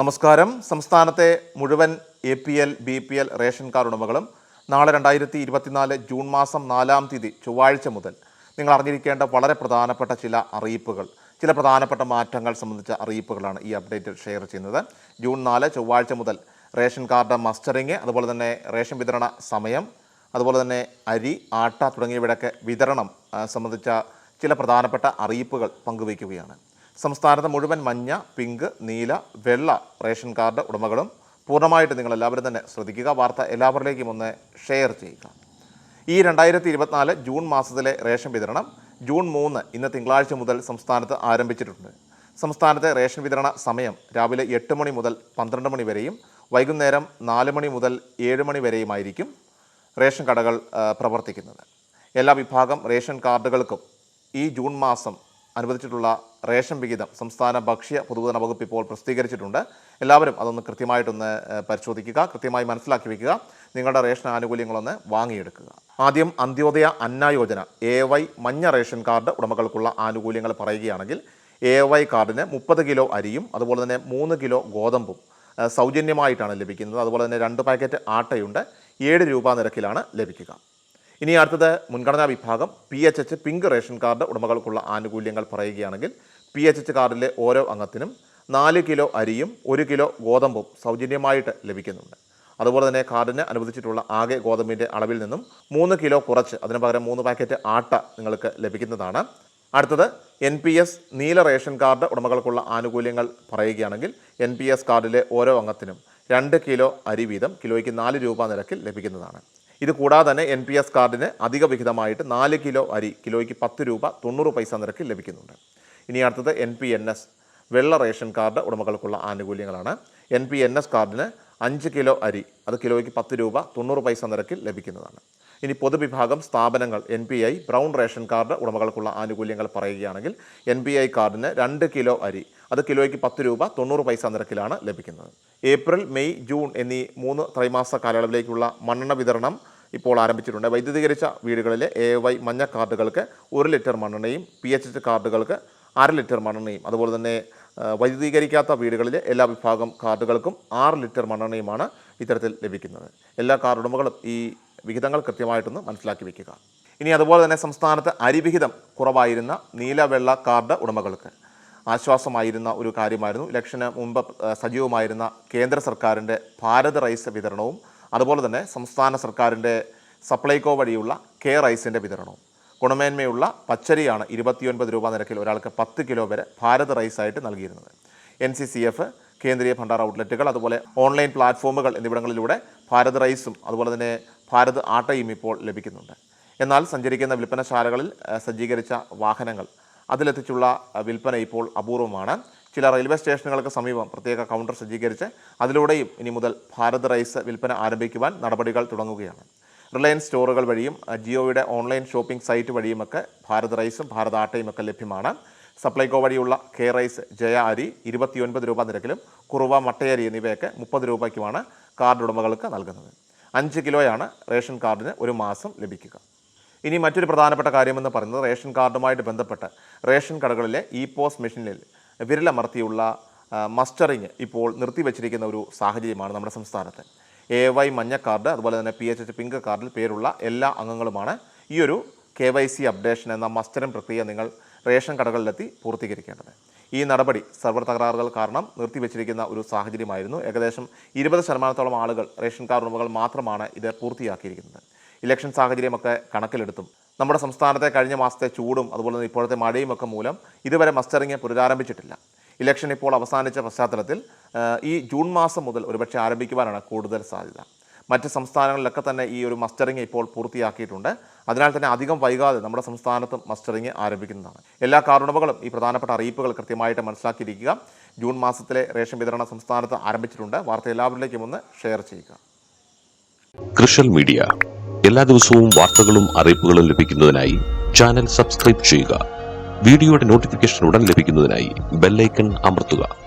നമസ്കാരം. സംസ്ഥാനത്തെ മുഴുവൻ A P L B P L ration card ഉടമകളും നാളെ രണ്ടായിരത്തി ഇരുപത്തിനാല് ജൂൺ മാസം നാലാം തീയതി ചൊവ്വാഴ്ച മുതൽ നിങ്ങൾ അറിഞ്ഞിരിക്കേണ്ട വളരെ പ്രധാനപ്പെട്ട ചില അറിയിപ്പുകൾ. ചില പ്രധാനപ്പെട്ട മാറ്റങ്ങൾ സംബന്ധിച്ച അറിയിപ്പുകളാണ് ഈ അപ്ഡേറ്റ് ഷെയർ ചെയ്യുന്നത്. ജൂൺ നാല് ചൊവ്വാഴ്ച മുതൽ റേഷൻ കാർഡ് മസ്റ്ററിങ് അതുപോലെ തന്നെ റേഷൻ വിതരണ സമയം അതുപോലെ തന്നെ അരി ആട്ട തുടങ്ങിയവയുടെയൊക്കെ വിതരണം സംബന്ധിച്ച ചില പ്രധാനപ്പെട്ട അറിയിപ്പുകൾ പങ്കുവയ്ക്കുകയാണ്. സംസ്ഥാനത്ത് മുഴുവൻ മഞ്ഞ പിങ്ക് നീല വെള്ള റേഷൻ കാർഡ് ഉടമകളും പൂർണമായിട്ട് നിങ്ങൾ എല്ലാവരും തന്നെ ശ്രദ്ധിക്കുക. വാർത്ത എല്ലാവരിലേക്കും ഒന്ന് ഷെയർ ചെയ്യുക. ഈ രണ്ടായിരത്തി ഇരുപത്തിനാല് ജൂൺ മാസത്തിലെ റേഷൻ വിതരണം ജൂൺ മൂന്ന് ഇന്ന് തിങ്കളാഴ്ച മുതൽ സംസ്ഥാനത്ത് ആരംഭിച്ചിട്ടുണ്ട്. സംസ്ഥാനത്തെ റേഷൻ വിതരണ സമയം രാവിലെ എട്ട് മണി മുതൽ പന്ത്രണ്ട് മണി വരെയും വൈകുന്നേരം നാല് മണി മുതൽ ഏഴ് മണി വരെയുമായിരിക്കും റേഷൻ കടകൾ പ്രവർത്തിക്കുന്നത്. എല്ലാ വിഭാഗം റേഷൻ കാർഡുകൾക്കും ഈ ജൂൺ മാസം അനുവദിച്ചിട്ടുള്ള റേഷൻ വിഹിതം സംസ്ഥാന ഭക്ഷ്യ പൊതുവിതരണ വകുപ്പ് ഇപ്പോൾ പ്രസിദ്ധീകരിച്ചിട്ടുണ്ട്. എല്ലാവരും അതൊന്ന് കൃത്യമായിട്ടൊന്ന് പരിശോധിക്കുക കൃത്യമായി മനസ്സിലാക്കി വയ്ക്കുക നിങ്ങളുടെ റേഷൻ ആനുകൂല്യങ്ങളൊന്ന് വാങ്ങിയെടുക്കുക. ആദ്യം അന്ത്യോദയ അന്ന യോജന എ വൈ മഞ്ഞ റേഷൻ കാർഡ് ഉടമകൾക്കുള്ള ആനുകൂല്യങ്ങൾ പറയുകയാണെങ്കിൽ എ വൈ കാർഡിന് മുപ്പത് കിലോ അരിയും അതുപോലെ തന്നെ മൂന്ന് കിലോ ഗോതമ്പും സൗജന്യമായിട്ടാണ് ലഭിക്കുന്നത്. അതുപോലെ തന്നെ രണ്ട് പാക്കറ്റ് ആട്ടയുണ്ട് ഏഴ് രൂപ നിരക്കിലാണ് ലഭിക്കുക. ഇനി അടുത്തത് മുൻഗണനാ വിഭാഗം P H H pink ration card ഉടമകൾക്കുള്ള ആനുകൂല്യങ്ങൾ പറയുകയാണെങ്കിൽ പി എച്ച് എച്ച് കാർഡിലെ ഓരോ അംഗത്തിനും നാല് കിലോ അരിയും ഒരു കിലോ ഗോതമ്പും സൗജന്യമായിട്ട് ലഭിക്കുന്നുണ്ട്. അതുപോലെ തന്നെ കാർഡിന് അനുവദിച്ചിട്ടുള്ള ആകെ ഗോതമ്പിന്റെ അളവിൽ നിന്നും മൂന്ന് കിലോ കുറച്ച് അതിന് പകരം മൂന്ന് പാക്കറ്റ് ആട്ട നിങ്ങൾക്ക് ലഭിക്കുന്നതാണ്. അടുത്തത് എൻ പി എസ് നീല റേഷൻ കാർഡ് ഉടമകൾക്കുള്ള ആനുകൂല്യങ്ങൾ പറയുകയാണെങ്കിൽ എൻ പി എസ് കാർഡിലെ ഓരോ അംഗത്തിനും രണ്ട് കിലോ അരി വീതം കിലോയ്ക്ക് നാല് രൂപ നിരക്കിൽ ലഭിക്കുന്നതാണ്. ഇത് കൂടാതെ തന്നെ എൻ പി എസ് കാർഡിന് അധിക വിഹിതമായിട്ട് നാല് കിലോ അരി കിലോയ്ക്ക് പത്ത് രൂപ തൊണ്ണൂറ് പൈസ നിരക്കിൽ ലഭിക്കുന്നുണ്ട്. ഇനി അടുത്തത് എൻ പി എൻ എസ് വെള്ള റേഷൻ കാർഡ് ഉടമകൾക്കുള്ള ആനുകൂല്യങ്ങളാണ്. എൻ പി എൻ എസ് കാർഡിന് അഞ്ച് കിലോ അരി അത് കിലോയ്ക്ക് പത്ത് രൂപ തൊണ്ണൂറ് പൈസ നിരക്കിൽ ലഭിക്കുന്നതാണ്. ഇനി പൊതുവിഭാഗം സ്ഥാപനങ്ങൾ N P I brown ration card ഉടമകൾക്കുള്ള ആനുകൂല്യങ്ങൾ പറയുകയാണെങ്കിൽ എൻ പി ഐ കാർഡിന് രണ്ട് കിലോ അരി അത് കിലോയ്ക്ക് പത്ത് രൂപ തൊണ്ണൂറ് പൈസ നിരക്കിലാണ് ലഭിക്കുന്നത്. ഏപ്രിൽ മെയ് ജൂൺ എന്നീ മൂന്ന് ത്രൈമാസ കാലയളവിലേക്കുള്ള മണ്ണെണ്ണ വിതരണം ഇപ്പോൾ ആരംഭിച്ചിട്ടുണ്ട്. വൈദ്യുതീകരിച്ച വീടുകളിലെ എ വൈ മഞ്ഞ കാർഡുകൾക്ക് ഒരു ലിറ്റർ മണ്ണെണ്ണയും പി എച്ച് എച്ച് കാർഡുകൾക്ക് അര ലിറ്റർ മണ്ണെണ്ണയും അതുപോലെ തന്നെ വൈദ്യുതീകരിക്കാത്ത വീടുകളിലെ എല്ലാ വിഭാഗം കാർഡുകൾക്കും ആറ് ലിറ്റർ മണ്ണെണ്ണയുമാണ് ഇത്തരത്തിൽ ലഭിക്കുന്നത്. എല്ലാ കാർഡ് ഉടമകളും ഈ വിഹിതങ്ങൾ കൃത്യമായിട്ടൊന്ന് മനസ്സിലാക്കി വയ്ക്കുക ഇനി അതുപോലെ തന്നെ സംസ്ഥാനത്ത് അരിവിഹിതം കുറവായിരുന്ന നീല വെള്ള കാർഡ് ഉടമകൾക്ക് ആശ്വാസമായിരുന്ന ഒരു കാര്യമായിരുന്നു. ഇലക്ഷന് മുമ്പ് സജീവമായിരുന്ന കേന്ദ്ര സർക്കാരിന്റെ ഭാരത് റൈസ് വിതരണവും അതുപോലെ തന്നെ സംസ്ഥാന സർക്കാരിന്റെ സപ്ലൈകോ വഴിയുള്ള കെ റൈസിന്റെ വിതരണവും. ഗുണമേന്മയുള്ള പച്ചരിയാണ് ഇരുപത്തിയൊൻപത് രൂപ നിരക്കിൽ ഒരാൾക്ക് പത്ത് കിലോ വരെ ഭാരത് റൈസായിട്ട് നൽകിയിരുന്നത്. N C C F Kendriya Bhandar ഔട്ട്ലെറ്റുകൾ അതുപോലെ ഓൺലൈൻ പ്ലാറ്റ്ഫോമുകൾ എന്നിവിടങ്ങളിലൂടെ ഭാരത് റൈസും അതുപോലെ തന്നെ ഭാരത് ആട്ടയും ഇപ്പോൾ ലഭിക്കുന്നുണ്ട്. എന്നാൽ സഞ്ചരിക്കുന്ന വിൽപ്പനശാലകളിൽ സജ്ജീകരിച്ച വാഹനങ്ങൾ അതിലെത്തിച്ചുള്ള വിൽപ്പന ഇപ്പോൾ അപൂർവമാണ്. ചില റെയിൽവേ സ്റ്റേഷനുകൾക്ക് സമീപം പ്രത്യേക കൗണ്ടർ സജ്ജീകരിച്ച് അതിലൂടെയും ഇനി മുതൽ ഭാരത് റൈസ് വിൽപ്പന ആരംഭിക്കുവാൻ നടപടികൾ തുടങ്ങുകയാണ്. റിലയൻസ് സ്റ്റോറുകൾ വഴിയും ജിയോയുടെ ഓൺലൈൻ ഷോപ്പിംഗ് സൈറ്റ് വഴിയുമൊക്കെ ഭാരത് റൈസും ഭാരത് ആട്ടയും ഒക്കെ ലഭ്യമാണ്. സപ്ലൈകോ വഴിയുള്ള കെ റൈസ് ജയ അരി ഇരുപത്തിയൊൻപത് രൂപ നിരക്കിലും കുറുവ മട്ടയരി എന്നിവയൊക്കെ മുപ്പത് രൂപയ്ക്കുമാണ് കാർഡ് ഉടമകൾക്ക് നൽകുന്നത്. അഞ്ച് കിലോയാണ് റേഷൻ കാർഡിന് ഒരു മാസം ലഭിക്കുക. ഇനി മറ്റൊരു പ്രധാനപ്പെട്ട കാര്യമെന്ന് പറയുന്നത് റേഷൻ കാർഡുമായിട്ട് ബന്ധപ്പെട്ട് റേഷൻ കടകളിലെ ഇ പോസ് മെഷീനിൽ വിരലമർത്തിയുള്ള മസ്റ്ററിങ് ഇപ്പോൾ നിർത്തിവെച്ചിരിക്കുന്ന ഒരു സാഹചര്യമാണ് നമ്മുടെ സംസ്ഥാനത്ത്. എ വൈ മഞ്ഞ കാർഡ് അതുപോലെ തന്നെ പി എച്ച് എച്ച് പിങ്ക് കാർഡിൽ പേരുള്ള എല്ലാ അംഗങ്ങളുമാണ് ഈ ഒരു കെ വൈ സി അപ്ഡേഷൻ എന്ന മസ്റ്ററിൻ പ്രക്രിയ നിങ്ങൾ റേഷൻ കടകളിലെത്തി പൂർത്തീകരിക്കേണ്ടത്. ഈ നടപടി സർവർ തകരാറുകൾ കാരണം നിർത്തിവെച്ചിരിക്കുന്ന ഒരു സാഹചര്യമായിരുന്നു. ഏകദേശം ഇരുപത് ശതമാനത്തോളം ആളുകൾ റേഷൻ കാർഡ് ഉടമകൾ മാത്രമാണ് ഇത് പൂർത്തിയാക്കിയിരിക്കുന്നത്. ഇലക്ഷൻ സാഹചര്യമൊക്കെ കണക്കിലെടുത്തും. നമ്മുടെ സംസ്ഥാനത്തെ കഴിഞ്ഞ മാസത്തെ ചൂടും അതുപോലെ തന്നെ ഇപ്പോഴത്തെ മഴയും ഒക്കെ മൂലം ഇതുവരെ മസ്റ്ററിങ് പുനരാരംഭിച്ചിട്ടില്ല. ഇലക്ഷൻ ഇപ്പോൾ അവസാനിച്ച പശ്ചാത്തലത്തിൽ ഈ ജൂൺ മാസം മുതൽ ഒരുപക്ഷെ ആരംഭിക്കുവാനാണ് കൂടുതൽ സാധ്യത. മറ്റ് സംസ്ഥാനങ്ങളിലൊക്കെ തന്നെ ഈ ഒരു മസ്റ്ററിങ് ഇപ്പോൾ പൂർത്തിയാക്കിയിട്ടുണ്ട്. അതിനാൽ തന്നെ അധികം വൈകാതെ നമ്മുടെ സംസ്ഥാനത്തും മസ്റ്ററിങ് ആരംഭിക്കുന്നതാണ്. എല്ലാ കാർഡുടമകളും ഈ പ്രധാനപ്പെട്ട അറിയിപ്പുകൾ കൃത്യമായിട്ട് മനസ്സിലാക്കിയിരിക്കുക. ജൂൺ മാസത്തിലെ റേഷൻ വിതരണം സംസ്ഥാനത്ത് ആരംഭിച്ചിട്ടുണ്ട്. വാർത്ത എല്ലാവരിലേക്കും ഒന്ന് ഷെയർ ചെയ്യുക. കൃഷൽ മീഡിയ. എല്ലാ ദിവസവും വാർത്തകളും അറിയിപ്പുകളും ലഭിക്കുന്നതിനായി ചാനൽ സബ്സ്ക്രൈബ് ചെയ്യുക. വീഡിയോയുടെ നോട്ടിഫിക്കേഷൻ ഉടൻ ലഭിക്കുന്നതിനായി ബെല്ലൈക്കൺ അമർത്തുക.